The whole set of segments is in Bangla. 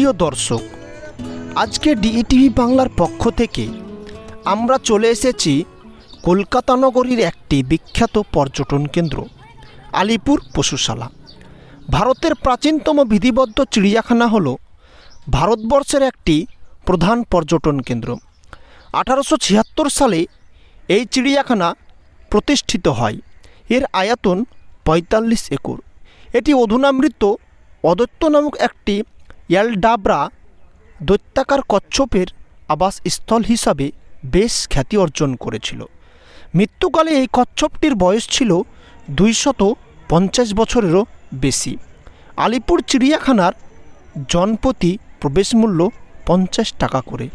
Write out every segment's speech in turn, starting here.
প্রিয় দর্শক, আজকে ডিইটিভি বাংলার পক্ষ থেকে আমরা চলে এসেছি কলকাতা নগরীর একটি বিখ্যাত পর্যটন কেন্দ্র, আলিপুর পশুশালা। ভারতের প্রাচীনতম বিধিবদ্ধ চিড়িয়াখানা হল ভারতবর্ষের একটি প্রধান পর্যটন কেন্দ্র। আঠারোশো ছিয়াত্তর সালে এই চিড়িয়াখানা প্রতিষ্ঠিত হয়। এর আয়াতন পঁয়তাল্লিশ একর। এটি অধুনামৃত অদত্ত নামক একটি ইয়ালডাবরা দৈত্যাকার কচ্ছপের আবাসস্থল হিসাবে বেশ খ্যাতি অর্জন করেছিল। মৃত্যুকালে এই কচ্ছপটির বয়স ছিল দুইশত পঞ্চাশ বছরেরও বেশি। আলিপুর চিড়িয়াখানার জনপ্রতি প্রবেশ মূল্য পঞ্চাশ টাকা করে।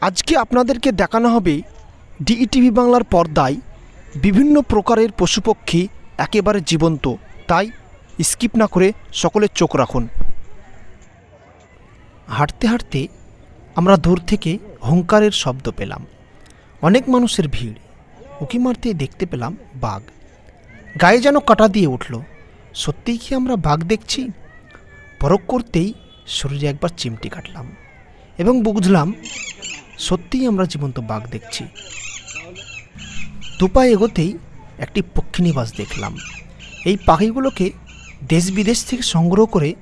আজকে আপনাদেরকে দেখানো হবে ডিইটিভি বাংলার পর্দায় বিভিন্ন প্রকারের পশুপক্ষী একেবারে জীবন্ত। তাই স্কিপ না করে সকলের চোখ রাখুন। হাঁটতে হাঁটতে আমরা দূর থেকে হুঙ্কারের শব্দ পেলাম। অনেক মানুষের ভিড়। উকি মারতে দেখতে পেলাম বাঘ। গায়ে যেন কাটা দিয়ে উঠল। সত্যিই কি আমরা বাঘ দেখছি? পরক করতেই শরীরে একবার চিমটি কাটলাম এবং বুঝলাম, সত্যিই আমরা জীবন্ত বাঘ দেখছি। দুপায়ে এগোতেই একটি পক্ষীনিবাস দেখলাম। এই পাখিগুলোকে দেশ বিদেশ থেকে সংগ্রহ করে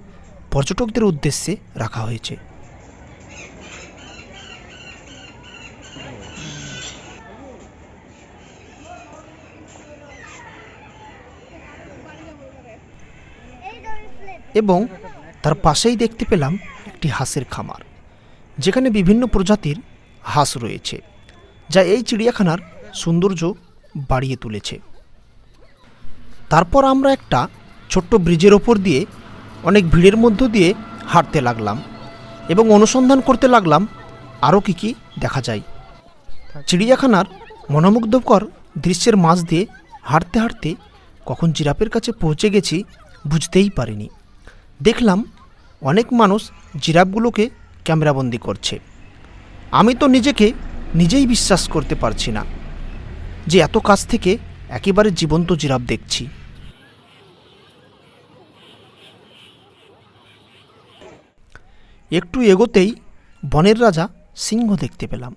পর্যটকদের উদ্দেশ্যে রাখা হয়েছে। এবং তার পাশেই দেখতে পেলাম একটি হাঁসের খামার, যেখানে বিভিন্ন প্রজাতির হাঁস রয়েছে, যা এই চিড়িয়াখানার সৌন্দর্য বাড়িয়ে তুলেছে। তারপর আমরা একটা ছোট্ট ব্রিজের ওপর দিয়ে অনেক ভিড়ের মধ্য দিয়ে হাঁটতে লাগলাম এবং অনুসন্ধান করতে লাগলাম আরও কী কী দেখা যায়। চিড়িয়াখানার মনোমুগ্ধকর দৃশ্যের মাঝ দিয়ে হাঁটতে হাঁটতে কখন জিরাফের কাছে পৌঁছে গেছি বুঝতেই পারিনি। দেখলাম অনেক মানুষ জিরাফগুলোকে ক্যামেরাবন্দি করছে। আমি তো নিজেকে নিজেই বিশ্বাস করতে পারছি না যে এত কাছ থেকে একেবারে জীবন্ত জিরাফ দেখছি। একটু এগোতেই বনের রাজা সিংহ দেখতে পেলাম।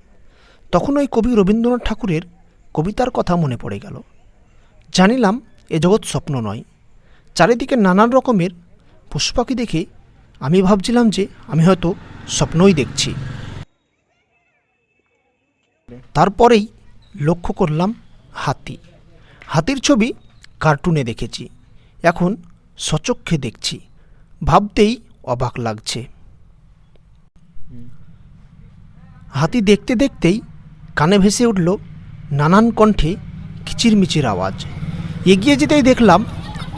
তখন ওই কবি রবীন্দ্রনাথ ঠাকুরের কবিতার কথা মনে পড়ে গেল। জানিলাম, এ জগৎ স্বপ্ন নয়। চারিদিকে নানান রকমের পশু পাখি দেখে আমি ভাবছিলাম যে আমি হয়তো স্বপ্নই দেখছি। তারপরেই লক্ষ্য করলাম হাতি। হাতির ছবি কার্টুনে দেখেছি। এখন সচক্ষে দেখছি। ভাবতেই অবাক লাগছে। হাতি দেখতে দেখতেই কানে ভেসে উঠল নানান কণ্ঠে কিচিরমিচির আওয়াজ। এগিয়ে যেতেই দেখলাম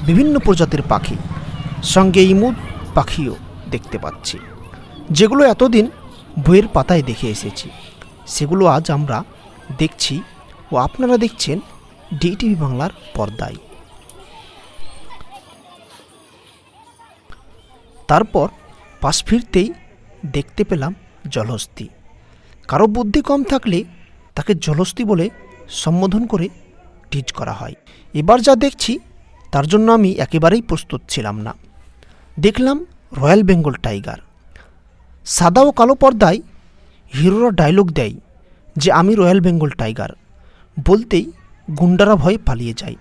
বিভিন্ন প্রজাতির পাখি, সঙ্গে ইমুদ পাখিও দেখতে পাচ্ছি। যেগুলো এতদিন বইয়ের পাতায় দেখে এসেছি। সেগুলো আজ আমরা দেখছি ও আপনারা দেখছেন ডিটিভি বাংলার পর্দায়। তারপর পাশ ফিরতেই দেখতে পেলাম জলহস্তি। কারও বুদ্ধি কম থাকলে তাকে জলহস্তি বলে সম্বোধন করে টিচ করা হয়। এবার যা দেখছি, তার জন্য আমি একেবারেই প্রস্তুত ছিলাম না। দেখলাম রয়্যাল বেঙ্গল টাইগার। সাদা ও কালো পর্দায় হিরোরা ডায়লগ দেয় যে, আমি রয়্যাল বেঙ্গল টাইগার। বলতেই গুন্ডারা ভয়ে পালিয়ে যায়।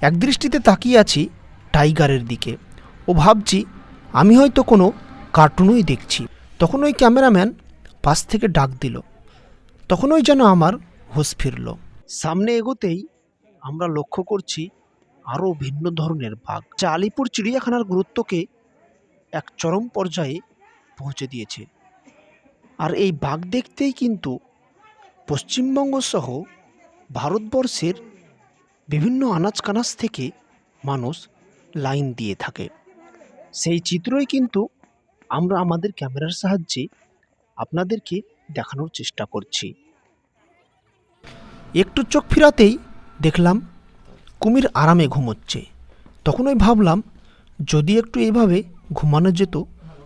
একদৃষ্টিতে তাকিয়ে আছি টাইগারের দিকে। ও ভাবছি, আমি হয়তো কোনো কার্টুনই দেখছি। তখন ওই ক্যামেরাম্যান পাশ থেকে ডাক দিল। তখন ওই যেন আমার হুঁশ ফিরল। সামনে এগোতেই আমরা লক্ষ্য করছি আরও ভিন্ন ধরনের বাঘ। যা আলিপুর চিড়িয়াখানার গুরুত্বকে এক চরম পর্যায়ে পৌঁছে দিয়েছে। আর এই বাঘ দেখতেই কিন্তু পশ্চিমবঙ্গ সহ ভারতবর্ষের বিভিন্ন আনাজ কানাজ থেকে মানুষ লাইন দিয়ে থাকে। সেই চিত্রই কিন্তু আমরা আমাদের ক্যামেরার সাহায্যে আপনাদেরকে দেখানোর চেষ্টা করছি। একটু চোখ ফিরাতেই দেখলাম কুমির আরামে ঘুমোচ্ছে। তখন ওই ভাবলাম, যদি একটু এইভাবে ঘুমানো যেত,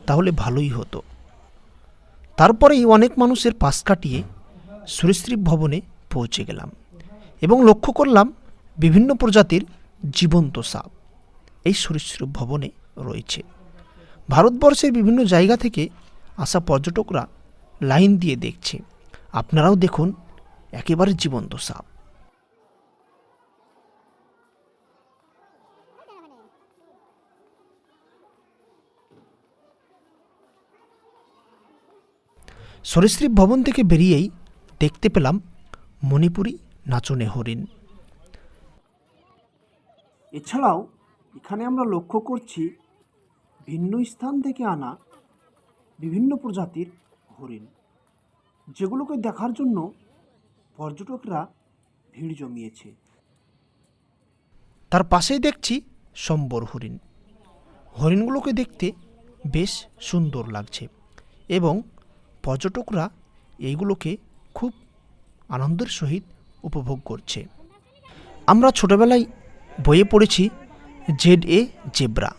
তাহলে ভালোই হতো। তারপরেই অনেক মানুষের পাশ কাটিয়ে সুরেশ্রী ভবনে পৌঁছে গেলাম এবং লক্ষ্য করলাম বিভিন্ন প্রজাতির জীবন্ত সাপ এই সরীসৃপ ভবনে রয়েছে। ভারতবর্ষের বিভিন্ন জায়গা থেকে আসা পর্যটকরা লাইন দিয়ে দেখছে। আপনারাও দেখুন, একেবারে জীবন্ত সাপ। সরীসৃপ ভবন থেকে বেরিয়েই দেখতে পেলাম মণিপুরি নাচনে হরিণ। এছাড়াও এখানে আমরা লক্ষ্য করছি ভিন্ন স্থান থেকে আনা বিভিন্ন প্রজাতির হরিণ, যেগুলোকে দেখার জন্য পর্যটকরা ভিড় জমিয়েছে। তার পাশেই দেখছি সম্বর হরিণ। হরিণগুলোকে দেখতে বেশ সুন্দর লাগছে এবং পর্যটকরা এইগুলোকে খুব আনন্দের সহিত উপভোগ করছে। আমরা ছোটবেলায় বইয়ে পড়েছি জেড এ জেব্রা।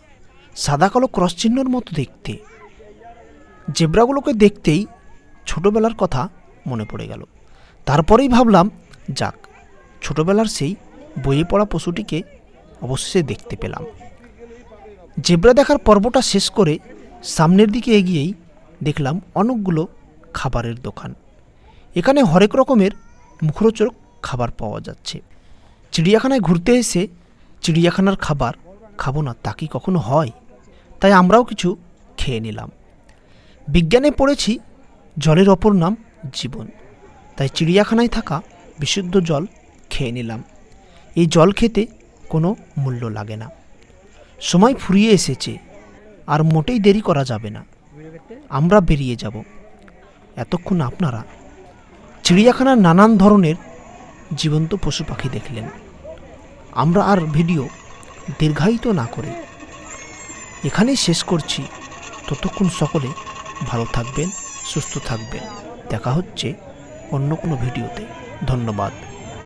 সাদা কালো ক্রস চিহ্নর মতো দেখতে। জেব্রাগুলোকে দেখতেই ছোটবেলার কথা মনে পড়ে গেল। তারপরেই ভাবলাম, যাক, ছোটবেলার সেই বইয়ে পড়া পশুটিকে অবশ্যই দেখতে পেলাম। জেব্রা দেখার পর্বটা শেষ করে সামনের দিকে এগিয়েই দেখলাম অনেকগুলো খাবারের দোকান। এখানে হরেক রকমের মুখরোচক খাবার পাওয়া যাচ্ছে। চিড়িয়াখানায় ঘুরতে এসে চিড়িয়াখানার খাবার খাব না তা কি কখনো হয়? তাই আমরাও কিছু খেয়ে নিলাম। বিজ্ঞানে পড়েছি জলের অপর নাম জীবন। তাই চিড়িয়াখানায় থাকা বিশুদ্ধ জল খেয়ে নিলাম। এই জল খেতে কোনো মূল্য লাগে না। সময় ফুরিয়ে এসেছে, আর মোটেই দেরি করা যাবে না। আমরা বেরিয়ে যাব। এতক্ষণ আপনারা চিড়িয়াখানার নানান ধরনের জীবন্ত পশু পাখি দেখলেন। আমরা আর ভিডিও দীর্ঘায়িত না করে এখানেই শেষ করছি। ততক্ষণ সকলে ভালো থাকবেন, সুস্থ থাকবেন। দেখা হচ্ছে অন্য কোনো ভিডিওতে। ধন্যবাদ।